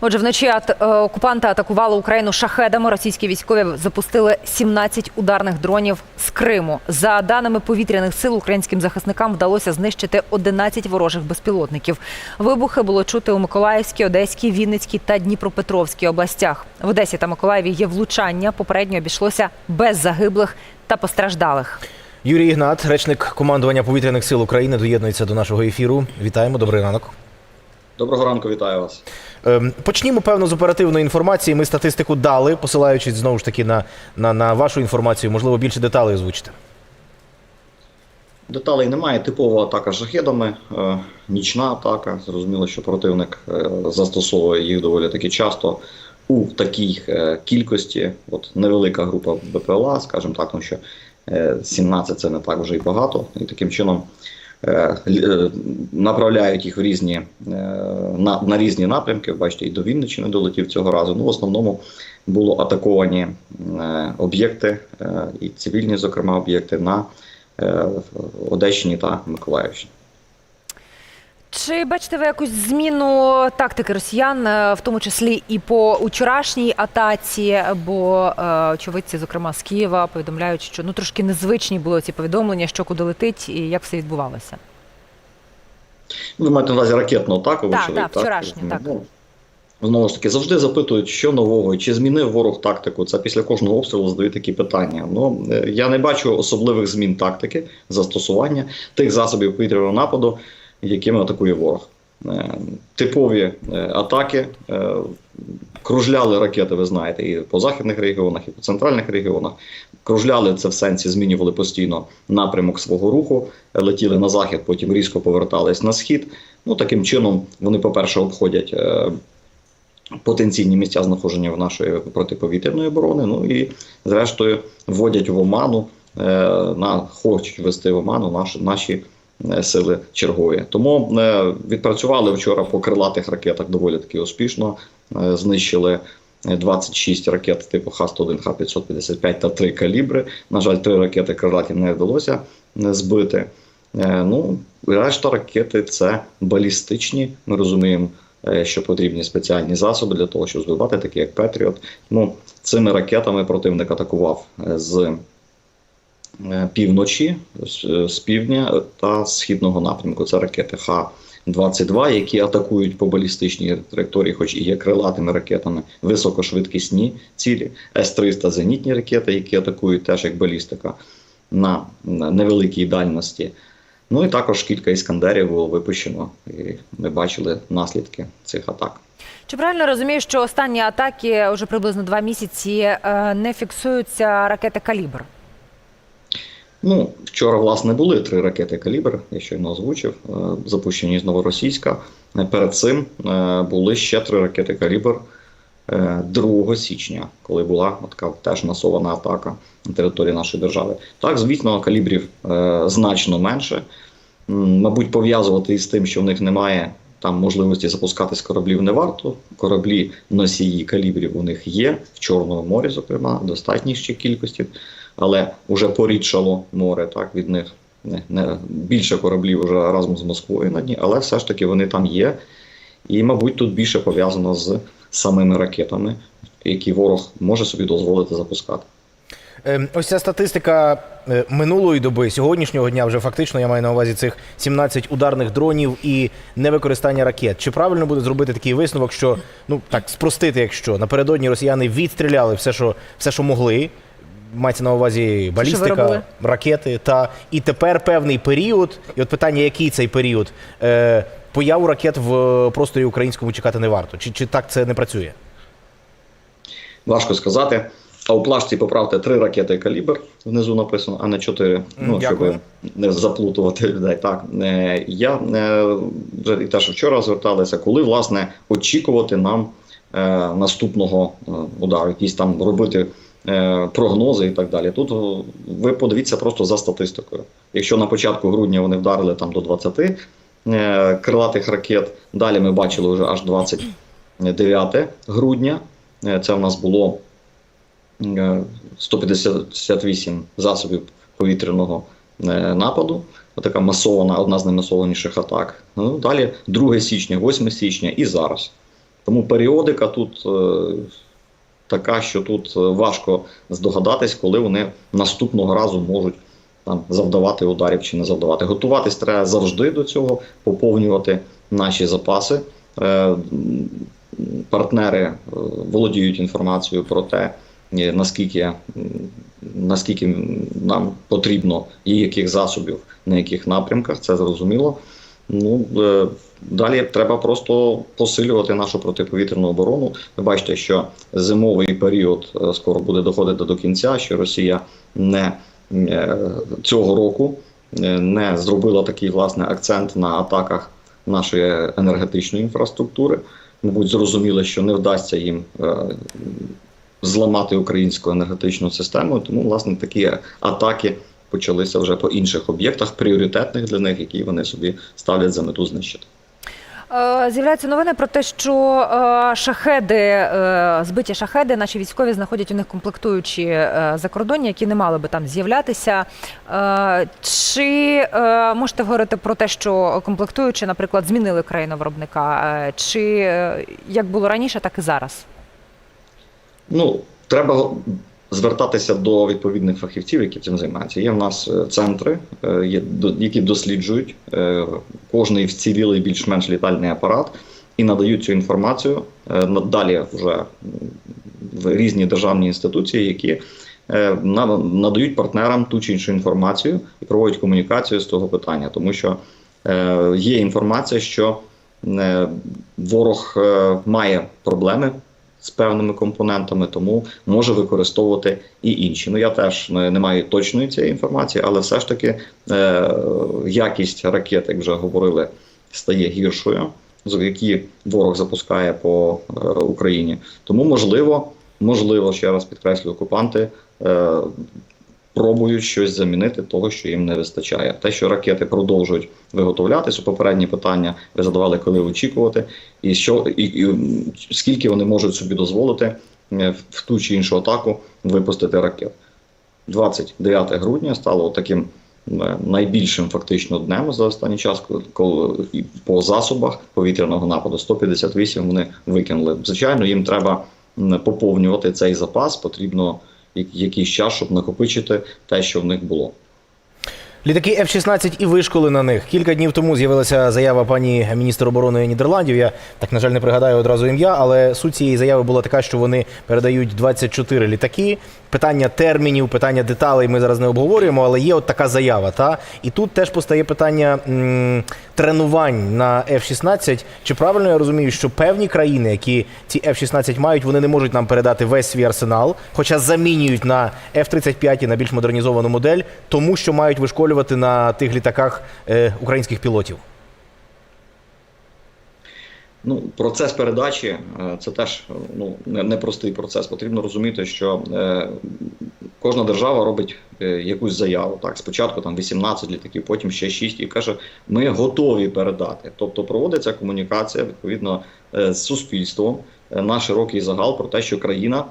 Отже, вночі е, окупанти атакували Україну шахедами. Російські військові запустили 17 ударних дронів з Криму. За даними повітряних сил, українським захисникам вдалося знищити 11 ворожих безпілотників. Вибухи було чути у Миколаївській, Одеській, Вінницькій та Дніпропетровській областях. В Одесі та Миколаєві є влучання. Попередньо обійшлося без загиблих та постраждалих. Юрій Ігнат, речник командування повітряних сил України, доєднується до нашого ефіру. Вітаємо, добрий ранок. Доброго ранку, вітаю вас. Ем, Почнімо певно з оперативної інформації. Ми статистику дали, посилаючись знову ж таки на, на, на вашу інформацію. Можливо, більше деталей озвучите. Деталей немає. Типова атака шахедами, е, нічна атака. Зрозуміло, що противник е, застосовує їх доволі таки часто у такій е, кількості. От невелика група БПЛА, скажімо так, тому що е, 17 це не так вже і багато. І таким чином направляють їх в різні, е, на, на різні напрямки. Бачите, і до Вінничини долетів цього разу. Ну, в основному було атаковані е, об'єкти, е, і цивільні, зокрема, об'єкти на е, Одещині та Миколаївщині. Чи бачите ви якусь зміну тактики росіян, е, в тому числі і по вчорашній атаці? Бо е, очевидці, зокрема з Києва, повідомляють, що ну трошки незвичні були ці повідомлення, що куди летить і як все відбувалося. Ви маєте на увазі ракетну атаку, Так, вочевидь, так, вчорашню, так. Ну, Знову ж таки, завжди запитують, що нового, чи змінив ворог тактику. Це після кожного обстрілу задають такі питання. Ну е, я не бачу особливих змін тактики застосування тих засобів повітряного нападу, якими атакує ворог. Е, Типові е, атаки е, кружляли ракети, ви знаєте, і по західних регіонах, і по центральних регіонах. Кружляли це в сенсі, змінювали постійно напрямок свого руху, летіли на захід, потім різко повертались на схід. Ну таким чином вони, по-перше, обходять. Потенційні місця знаходження в нашої протиповітряної оборони, ну і зрештою вводять в оману, на хочуть ввести в оману наші, наші сили чергові. Тому е, відпрацювали вчора по крилатих ракетах доволі таки успішно. Е, знищили е, 26 ракет типу Х-101, Х-555 та 3 калібри. На жаль, три ракети крилаті не вдалося е, збити. Е, Ну, решта ракети це балістичні. Ми розуміємо, е, що потрібні спеціальні засоби для того, щоб збивати, такі як Петріот. Ну, цими ракетами противник атакував е, з е, півночі, з, з півдня та східного напрямку. Це ракети Х-22, які атакують по балістичній траєкторії, хоч і є крилатими ракетами, високошвидкісні цілі, С-300 зенітні ракети, які атакують теж як балістика на, невеликій дальності. Ну і також кілька іскандерів було випущено, і ми бачили наслідки цих атак. Чи правильно розумію, що останні атаки вже приблизно два місяці е, не фіксуються ракети калібр? Ну, вчора, власне, були три ракети калібр, я щойно озвучив, е, запущені з Новоросійська. Е, Перед цим е, були ще три ракети калібр е, 2 січня, коли була така теж масована атака на території нашої держави. Так, звісно, калібрів значно менше. Мабуть, пов'язувати із тим, що в них немає там можливості запускати з кораблів не варто. Кораблі носії калібрів у них є в Чорному морі, зокрема, достатній ще кількості, але вже порідшало море так від них. Не, не більше кораблів вже разом з Москвою на дні, але все ж таки вони там є. І, мабуть, тут більше пов'язано з самими ракетами, які ворог може собі дозволити запускати. Ем, Ось ця статистика е, минулої доби, сьогоднішнього дня, вже фактично я маю на увазі цих 17 ударних дронів і невикористання ракет. Чи правильно буде зробити такий висновок, що ну так спростити, якщо напередодні росіяни відстріляли все, що все, що могли. Мається на увазі балістика, ракети, та і тепер певний період. І от питання, який цей період, е, появу ракет в е, просторі українському чекати не варто. Чи, чи так це не працює? Важко сказати. А у плашці поправте три ракети калібр внизу написано, а не чотири. Ну, дякую. щоб не заплутувати людей. Так е, я е, вже і теж вчора зверталися, коли власне очікувати нам е, наступного е, удару, якісь там робити прогнози і так далі. Тут ви подивіться просто за статистикою. Якщо на початку грудня вони вдарили там до 20 е, крилатих ракет, далі ми бачили вже аж 29 грудня. Е, Це в нас було е, 158 засобів повітряного е, нападу. Така масована, одна з наймасованіших атак. Ну, далі 2 січня, 8 січня і зараз. Тому періодика тут е, така, що тут е, важко здогадатись, коли вони наступного разу можуть там завдавати ударів чи не завдавати. Готуватись треба завжди до цього, поповнювати наші запаси. Е, Партнери е, володіють інформацією про те, наскільки, наскільки нам потрібно і яких засобів, на яких напрямках, це зрозуміло. Ну, е, далі треба просто посилювати нашу протиповітряну оборону. Ви бачите, що зимовий період е, скоро буде доходити до кінця, що Росія не е, цього року не зробила такий власне акцент на атаках нашої енергетичної інфраструктури. Мабуть, зрозуміли, що не вдасться їм зламати українську енергетичну систему. Тому, власне, такі атаки почалися вже по інших об'єктах, пріоритетних для них, які вони собі ставлять за мету знищити. Е, З'являються новини про те, що е, шахеди, е, збиті шахеди, наші військові знаходять у них комплектуючі закордонні, які не мали би там з'являтися. Чи можете говорити про те, що комплектуючі, наприклад, змінили країну виробника? Чи як було раніше, так і зараз? Ну, треба звертатися до відповідних фахівців, які цим займаються. Є в нас е, центри, е, які досліджують е, кожний вцілілий більш-менш літальний апарат і надають цю інформацію далі вже в різні державні інституції, які на- надають партнерам ту чи іншу інформацію і проводять комунікацію з того питання, тому що є інформація, що ворог має проблеми з певними компонентами, тому може використовувати і інші. Ну я теж не, не маю точної цієї інформації, але все ж таки е, якість ракет, як вже говорили, стає гіршою, з- які ворог запускає по е, Україні. Тому можливо, можливо, ще раз підкреслю, окупанти. Е, Пробують щось замінити того, що їм не вистачає. Те, що ракети продовжують виготовлятися, попередні питання ви задавали, коли очікувати, і що і, і скільки вони можуть собі дозволити в- ту чи іншу атаку випустити ракет. 29 грудня стало таким найбільшим фактично днем за останній час, коли- по засобах повітряного нападу 158 вони викинули. Звичайно, їм треба поповнювати цей запас. Потрібно якийсь час, щоб накопичити те, що в них було. Літаки F-16 і вишколи на них. Кілька днів тому з'явилася заява пані міністра оборони Нідерландів. Я так, на жаль, не пригадаю одразу ім'я, але суть цієї заяви була така, що вони передають 24 літаки. Питання термінів, питання деталей ми зараз не обговорюємо, але є от така заява. Та? І тут теж постає питання м, тренувань на F-16. Чи правильно я розумію, що певні країни, які ці F-16 мають, вони не можуть нам передати весь свій арсенал, хоча замінюють на F-35 і на більш модернізовану модель, тому що мають вишколювати на тих літаках е, українських пілотів. Ну, процес передачі е, це теж ну, не- непростий процес. Потрібно розуміти, що е, кожна держава робить е, якусь заяву. Так, спочатку там 18 літаків, потім ще 6 і каже, ми готові передати. Тобто проводиться комунікація відповідно е, з суспільством е, на широкий загал про те, що країна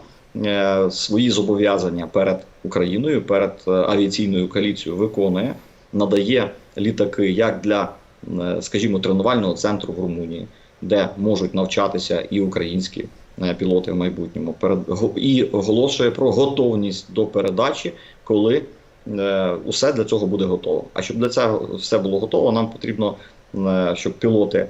свої зобов'язання перед Україною, перед е, авіаційною коаліцією виконує, надає літаки як для, е, скажімо, тренувального центру в Румунії де можуть навчатися і українські е, пілоти в майбутньому. І оголошує про готовність до передачі, коли е, усе для цього буде готово. А щоб для цього все було готово, нам потрібно, е, щоб пілоти.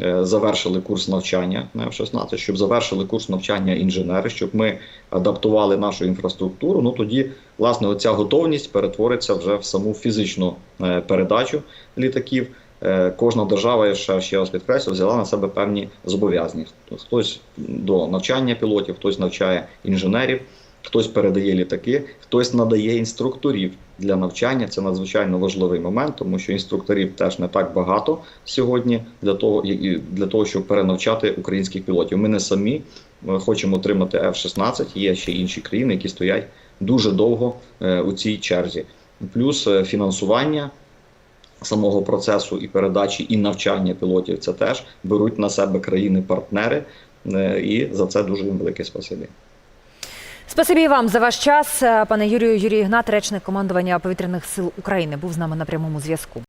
Е, Завершили курс навчання на F-16, щоб завершили курс навчання інженери, щоб ми адаптували нашу інфраструктуру. Ну тоді, власне, оця готовність перетвориться вже в саму фізичну е, передачу літаків. Е, Кожна держава, я ще, ще раз підкреслю, взяла на себе певні зобов'язання. Хтось до навчання пілотів, хтось навчає інженерів, хтось передає літаки, хтось надає інструкторів для навчання. Це надзвичайно важливий момент, тому що інструкторів теж не так багато сьогодні для того, і- для того, щоб перенавчати українських пілотів. Ми не самі хочемо отримати F-16, Є ще інші країни, які стоять дуже довго е, у цій черзі. Плюс е, фінансування самого процесу і передачі, і навчання пілотів це теж беруть на себе країни-партнери, е, і за це дуже їм велике спасибі. Спасибі вам за ваш час, Е, пане Юрію. Юрій Ігнат, речник командування повітряних сил України, був з нами на прямому зв'язку.